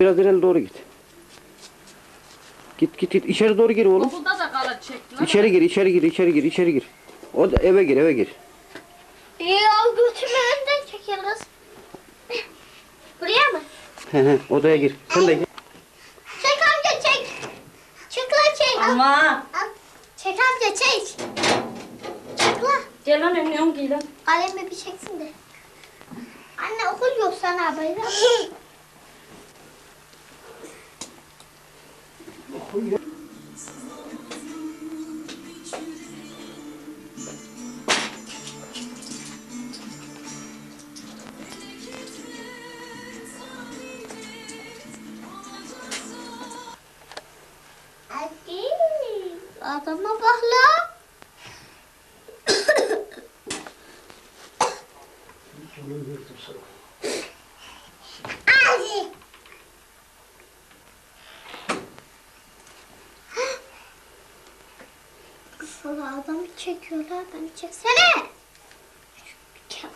Biraz ileri doğru git. Git git git. İçeri doğru gir oğlum. Okulda da kala çektiler. İçeri gir, içeri gir, içeri gir, içeri gir. O da eve gir, eve gir. İyi al götümü önden çekeriz. Buraya mı? He he, odaya gir. Sen de gir. Çek amca çek. Çek lan çek. Ama al. Çek amca çek. Çek lan. gel lan emniyon giy lan. Kalemi bir çeksin de. Anne okul yok sana bayram. Adama bak lan. Hadi. Sana adamı çekiyorlar, beni çeksene.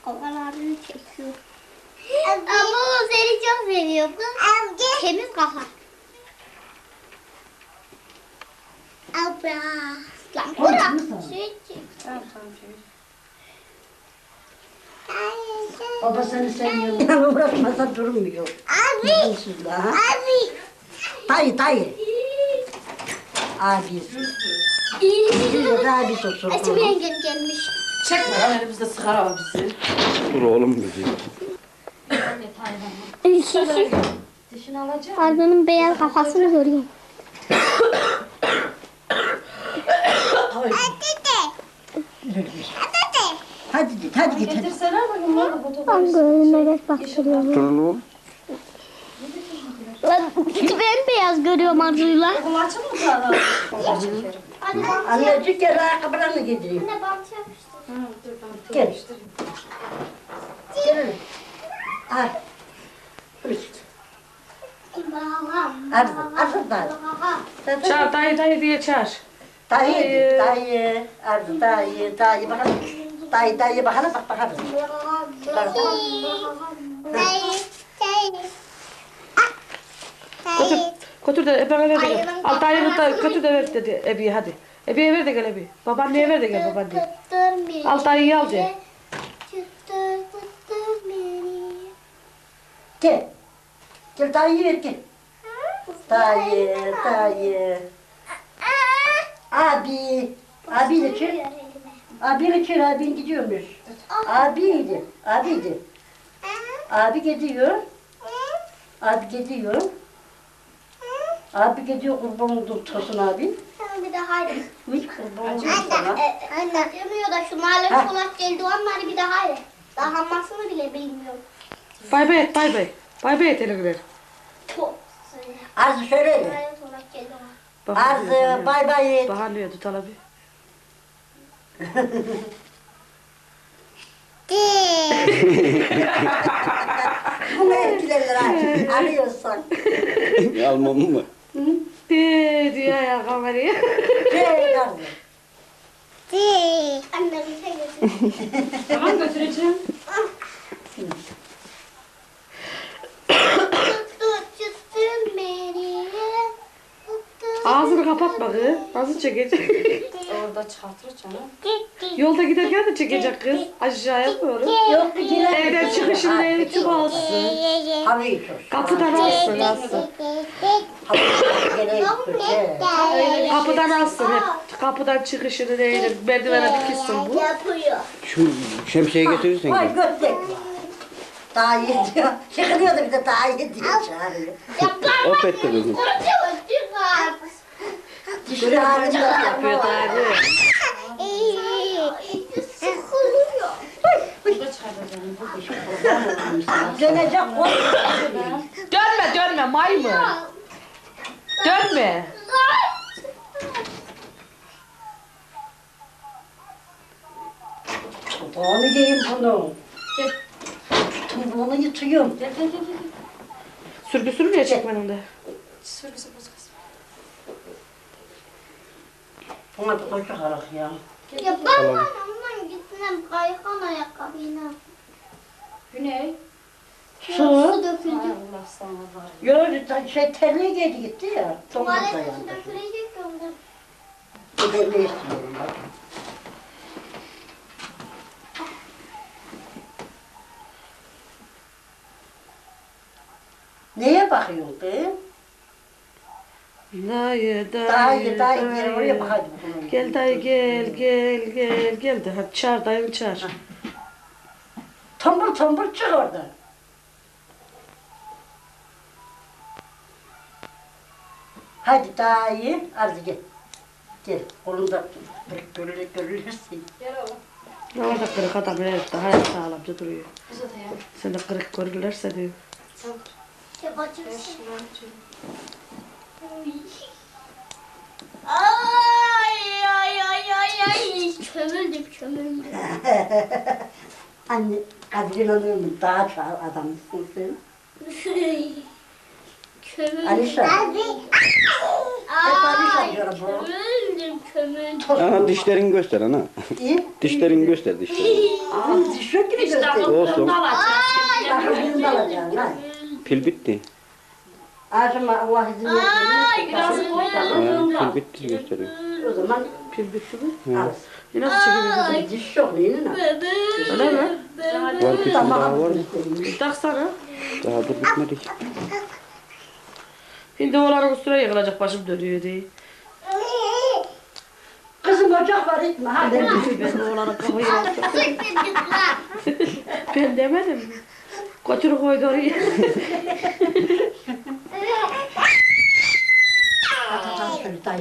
Kafalarını çekiyor. Ama o seni çok seviyor. Kız. Temiz kafa. Abla. Lan bırak. Şey çek. Tamam tamam çevir. Baba seni seviyor. Yani uğraşmasa durmuyor. Abi. Biliyorsun da, ha? Abi. Dayı dayı. Abi. Biliyor abi sosu. Esim yengem gelmiş. Çekme lan elimizde sigara var bizi. Dur oğlum bizi. Dişini alacağım. Arda'nın beyaz kafasını görüyorum. Hadi git hadi git. hadi. Getirsene bakayım. Ben gözüme geç baktırıyorum. Dur oğlum. Ben beyaz görüyorum Arzu'yla. Okul açık mı sana? Hadi bant Annecik gel ayakkabılarını getireyim. Anne bant yapıştır. Hı, dur ben Gel. yapıştırayım. Gel. Al. Babam. Arzu, arzu da. Çağır dayı dayı diye çağır. Dayı, dayı, arzu dayı, dayı bakalım. Dayı, dayı bakalım, bak bakalım. Dayı, dayı. Götür, götür de ebeme ver Al dayını da götür de ver dedi Ebi'ye hadi. Ebi'ye ver de gel Ebi. Babaanneye ver de gel babaanneye. Al dayıyı al de. Gel. Gel dayıyı ver gel. Dayı, dayı. Abi. Abi de çır. Abi de çır, abin gidiyormuş. Abiydi, abiydi. Abi gidiyor. Abi gidiyor. Abi gidiyor kurban oldum Tosun abi. Oldum Anne, e. Demiyor da şu mahalle Ha. çikolata geldi onları bir de haydi. Daha hamasını bile bilmiyorum. Bay bay et bay bay. Bay bay et Eligler. Çok. Arzu geldi ona. Arzu bay bay. Baharlıyor tut al abi. Bunu etkilerler abi. Arıyorsan. Almam mı? Diyor ya kamerayı. Gel Arzu. Anne bir şey getir. tamam götüreceğim. Beni. Ağzını kapatma kız. Nasıl çekecek? Orada çıkartır canım. Yolda giderken de çekecek kız. Aşağıya doğru. Yok bir kere. Evden çıkışında evi tüm alsın. Kapıdan alsın alsın. Kapıdan alsın hep. Kapıdan çıkışını değil. Merdivene dikilsin bu. Yapıyor. Şu şemsiyeyi getirirsen Vay gel. götlek. Daha iyi diyor. Çıkılıyordu bir de daha iyi diyor çağırıyor. Hop et de kızım. Dişli halinde Yapıyor dayı. Sıkılıyor. Dönecek. Dönme dönme maymun. Dönme. Onu yiyeyim bunu. Gel. Bunu yutuyorum. Gel gel gel. gel. Sürgü sürmüyor çekmenin de. Sürgü sürgü Buna da koy çıkarak ya. Ya ben bana ondan gitmem kaykan ayakkabıyla. Güney. Su. Su döküldü. Allah sana var. Yok şey terliğe geldi gitti ya. Tuvalete su dayandı. dökülecek ondan. Bu da ne istiyorum bak. Neye bakıyorsun kız? Dayı dayı Dayı dayı gel oraya bak hadi. bakalım. Gel dayı gel gel gel gel de hadi çağır dayını çağır. Tombul tombul çık oradan. Hadi dayı. Hadi gel. Gel. Kolunda kırık görülür, görülürsün. Ne var da kırık adam evet daha ya sağlamca duruyor. Bize de ya. Sen de kırık görürlerse diyor. Ya bacımsın. Ay ay ay ay ay. Kömüldüm kömüldüm. Anne Kadir'in onu daha çok adamsın sen. kömüldüm. Alişa. Ay Alişa diyor bu. kömüldüm kömüldüm. Toz Ana dişlerini göster ana. İyi. Dişlerini göster dişlerini. Ağzı şu gibi gösteriyor. Olsun. Takımını da alacaksın lan. Pil bitti. Ağzıma Allah izin Ay verirse. biraz Ha, pil bitti gösteriyor. O zaman Pil bitti mi? al. Nasıl çekebiliriz? Diş yok neyin al. Öyle mi? Var kesin daha var mı? Bir taksana. Daha da bitmedi. Şimdi oğlanın üstüne yıkılacak başım dönüyor diye. Kızım ocak var etme. Hadi. Ben oğlanın kafayı yaptım. Ben demedim mi? Götür koydu oraya.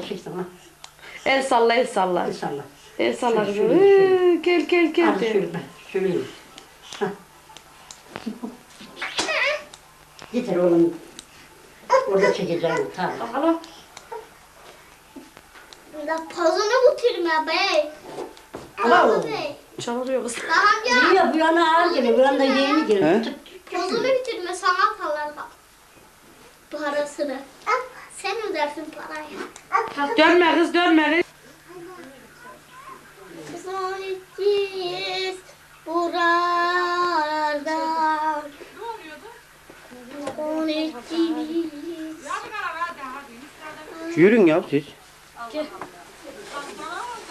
Şey sana. El salla el salla. İnşallah. El salla kızım. Ee, Gel gel gel. Şöyle. Şöyle. Getir oğlum. Orada çekeceğim. Tamam. Bakalım. Da pazını bitirme be. Ama o. Pazını be. Çalıyor kız. Daha önce Niye bu yana ağır geliyor, bu yana yeğeni He? geliyor. pazını bitirme sana kalır bak. Parasını. Sen ödersin parayı. Dönme kız dönme kız. Son içiyiz buradan. Yürün ya siz.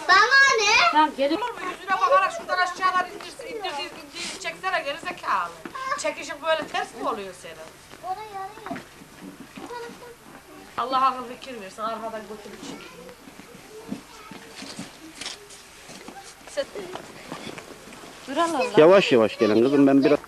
Bana ne? Olur mu? Yüzüne bakarak şuradan aşağıdan indirsin, indir, indir, indir, çeksene geri zekalı. Çekişin böyle ters mi oluyor senin? Allah akıl fikir versin, arkadan götürüp çekiyor. Yavaş yavaş gelin kızım ben biraz.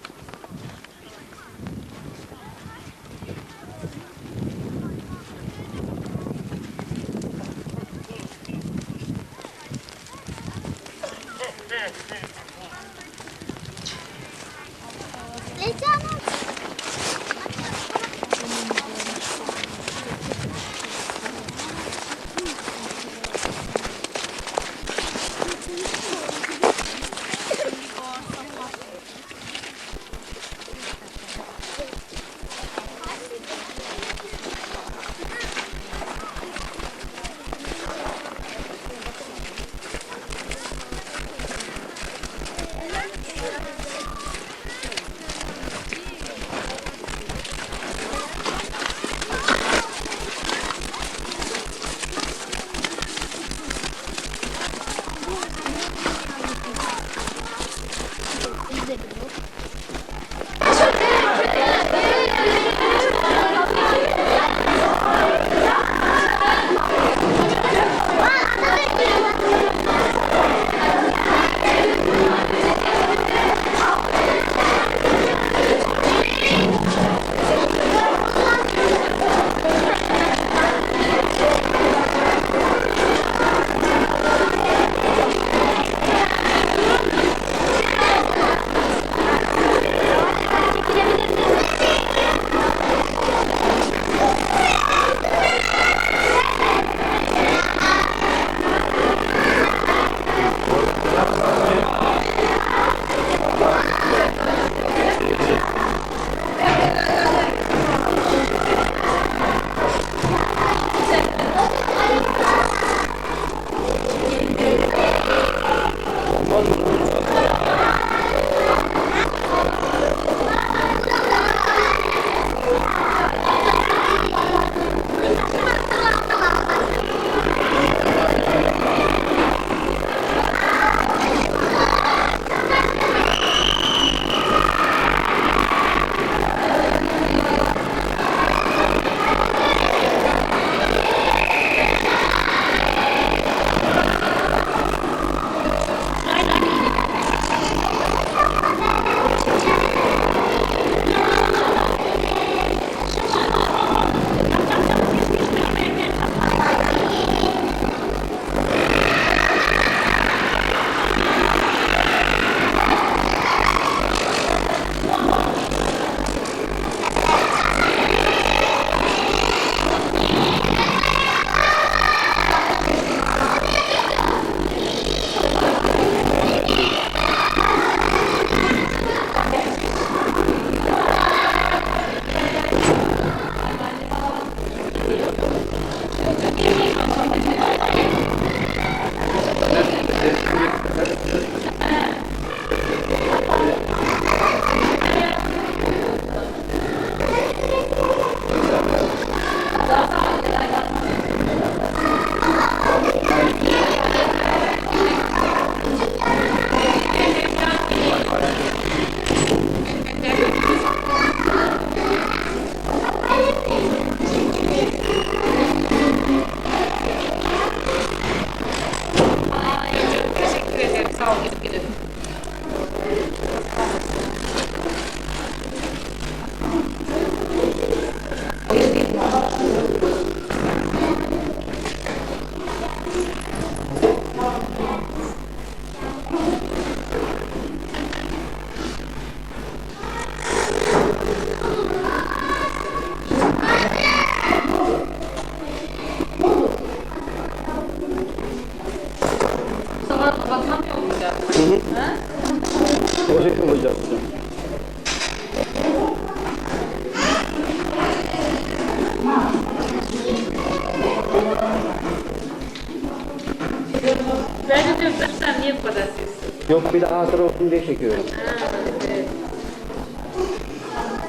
Diyorum sen niye bu kadar sessiz? Yok bir de hatıra olsun diye çekiyorum.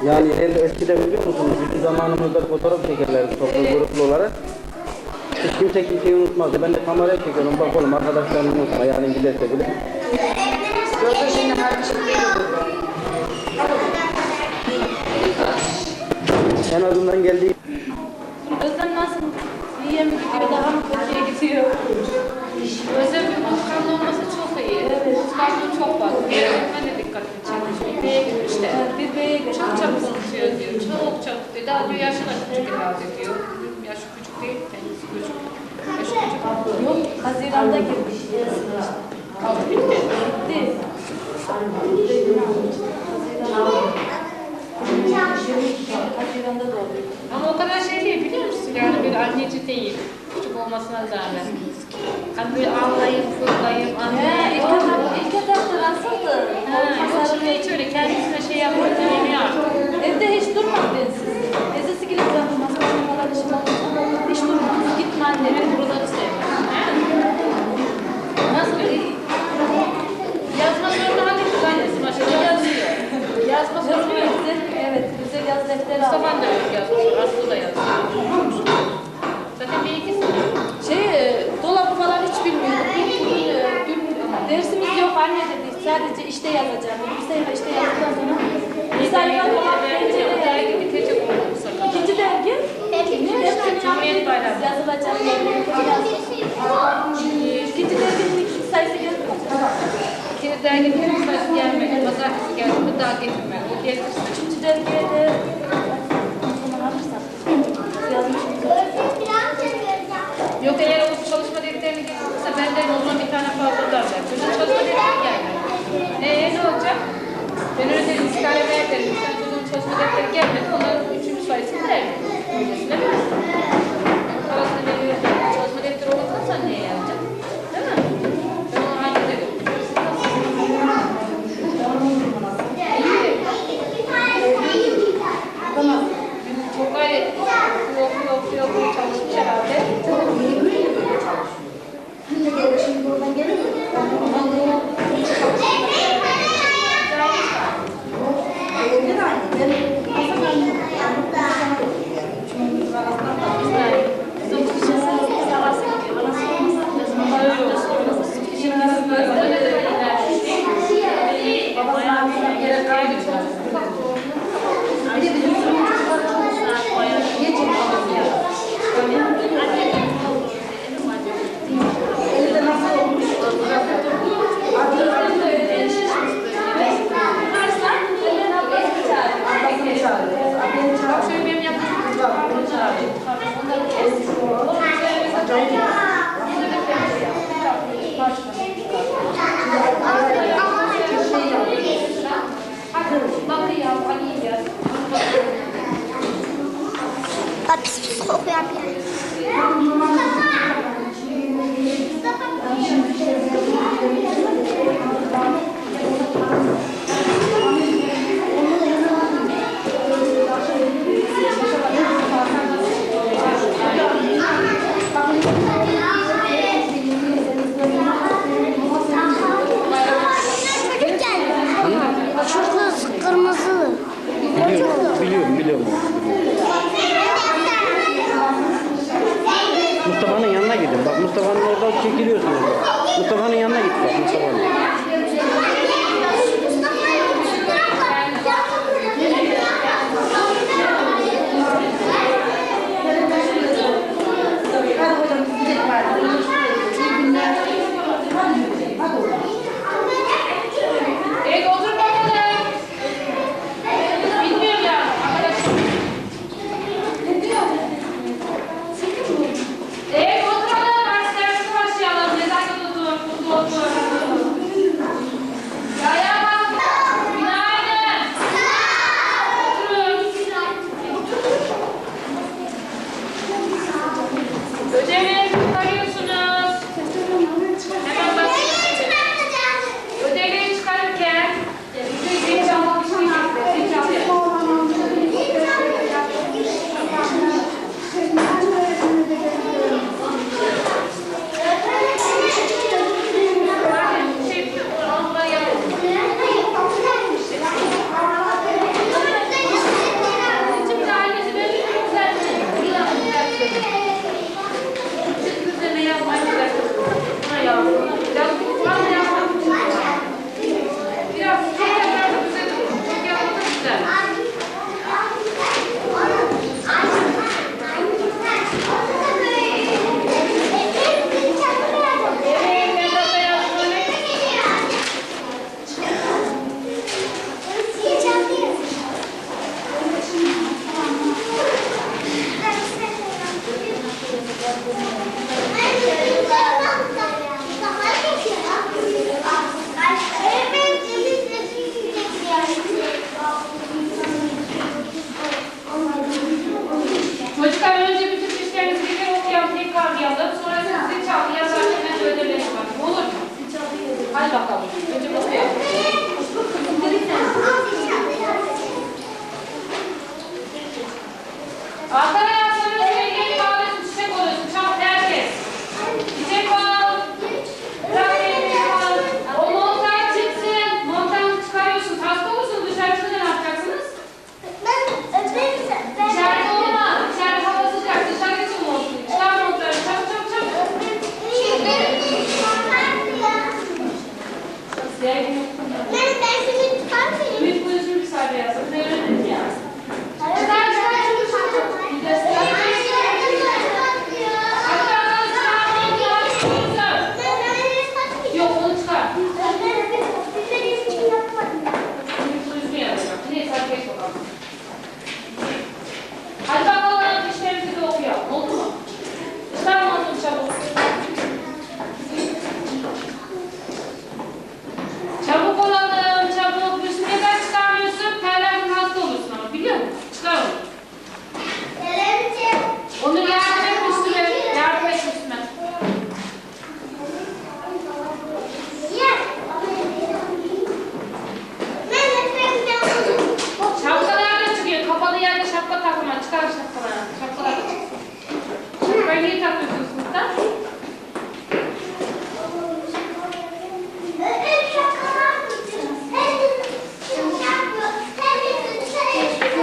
Yani el- eskiden biliyor musunuz? Bizim zamanımızda fotoğraf çekerlerdi toplu gruplu olarak. Hiç kimse kimseyi unutmazdı. Ben de kameraya çekiyorum. Bak oğlum arkadaşlarım unutma. Yani giderse bile. Yoksa şimdi her şey En azından geldiği Özlem nasıl? İyiye mi gidiyor, daha mı kötüye gidiyor? Özlem'in unutkanlı olması çok iyi. Unutkanlığı fazla. Ben de dikkatimi çekmiş. Bir B'ye gitmiş de. Bir B'ye gitmiş. Çok çabuk unutuyor diyor. Çok çabuk diyor. Daha diyor yaşı da küçük herhalde diyor. Yaşı küçük değil, kendisi küçük. Yaşı küçük. Yok, Haziran'da girmiş. Kaldı bitti. Bitti. Haziran'da doğdu. Ama o kadar şey değil biliyor musun? Yani bir anneci değil. Küçük olmasına rağmen. Hani böyle ağlayıp fırlayıp anne. Nasıldı? Ha, şimdi hiç öyle kendisine şey dinlemiyor artık. Evde hiç durmaz bensiz. Teyzesi gibi zaten masalarına falan işim olmuş. Hiç durmaz. Gitme anne. Benim buraları sevmiyorum. Nasıl? Yazma sorunu hallettik annesi maşallah yazıyor. Yazma sorunu güzel. Evet, güzel yaz defteri aldı. Mustafa'nın da yok yazması. Aslı da yazıyor. Zaten bir ikisi. Şey, e, dolabı falan hiç bilmiyorduk. Dün, e, dün dersimiz yok anne dedi. Sadece işte yazacağım. Bir sayfa işte yazdıktan sonra bir sayfa dolap pencere yazdım. Dergi bitecek oldu bu sefer. İkinci dergi. Hepsini Cumhuriyet. Bayramı. Yazılacak. İkinci derginin ikinci sayısı geldi. İkinci dergi bir sayısı gelmedi. Pazartesi geldi mi daha getirmedi. O getirsin. Üçüncü dergiye de. Yok eğer o çalışma defterini getirirse benden o zaman bir tane fazla darlar. Çocuğun çalışma defteri gelmedi. Eee ne? Ben öyle dedim, iskale ver dedim. Sen çocuğun çalışma defteri gelmedi. Onların üçüncü sayısını ver. Öylesine ver. Parasını veriyorum. Çalışma defteri olmazsa niye yapacak? Değil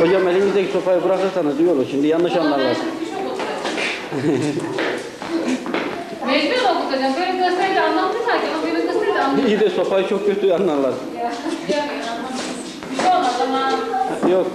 Hocam elinizdeki sopayı bırakırsanız iyi olur. Şimdi yanlış anlarlar. Mecbur olduk hocam. Böyle gösterdi anlamlı sanki ama böyle gösterdi anlamlı. İyi de sopayı çok kötü anlarlar. Ya, bir şey olmaz ama. Yok.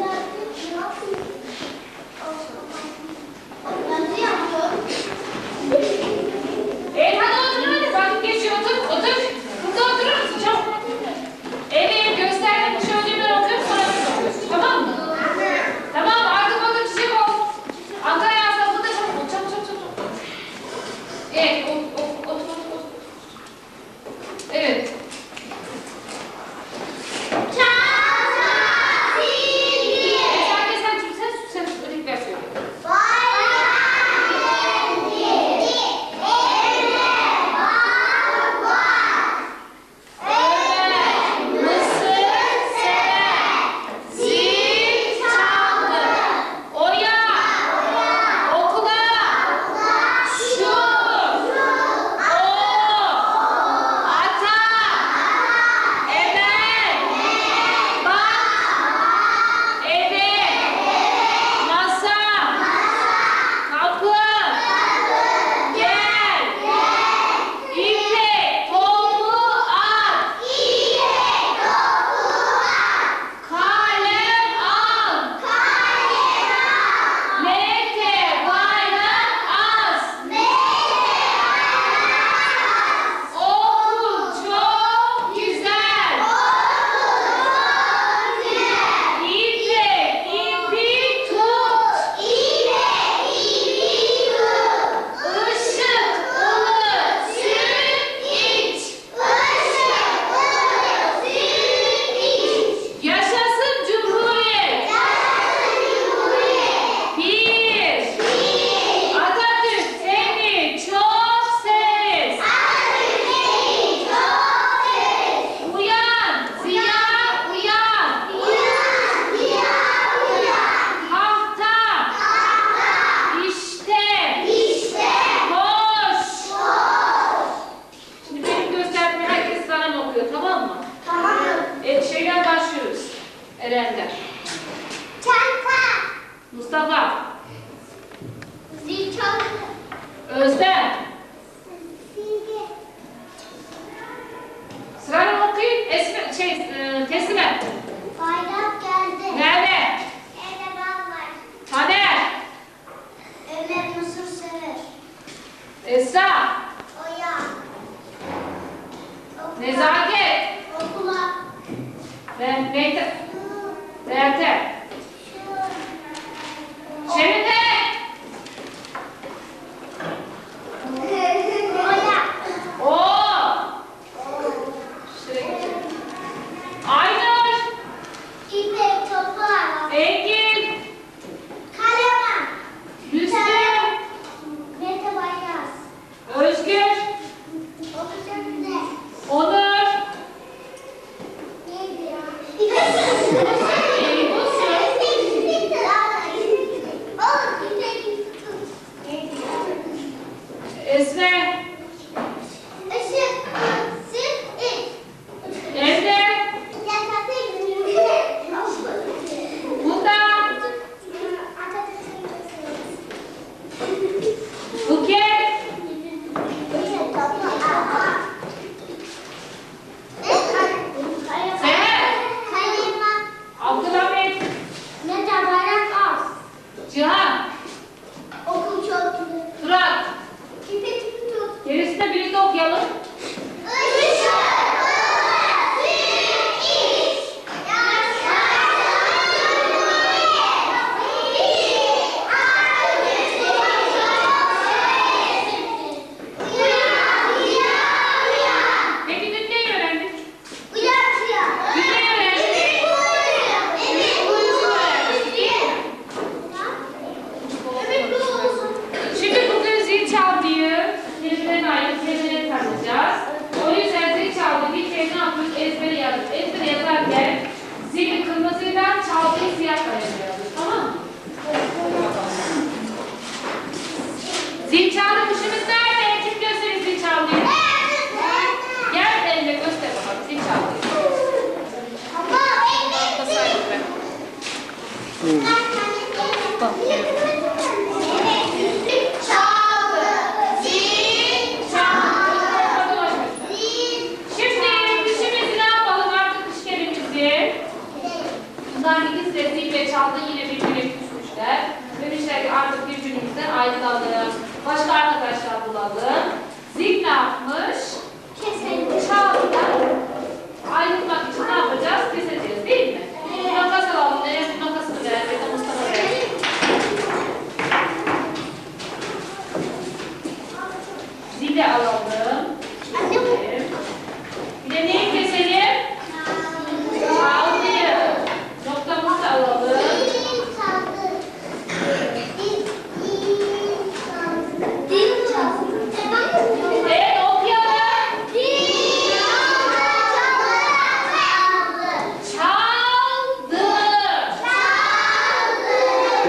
was that?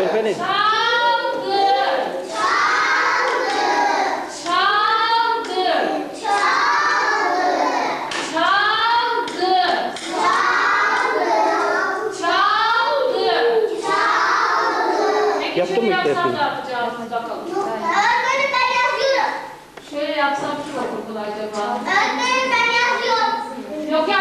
Görpenin. Çaldı. Çaldı. Çaldı. Çaldı. Çaldı. Çaldı. Çaldı. Yaptın mı yapsam ne yapacağız? Öğretmenim ben yazıyorum. Şöyle yapsam şu olur acaba? Öğretmenim ben yazıyorum. Yok ya.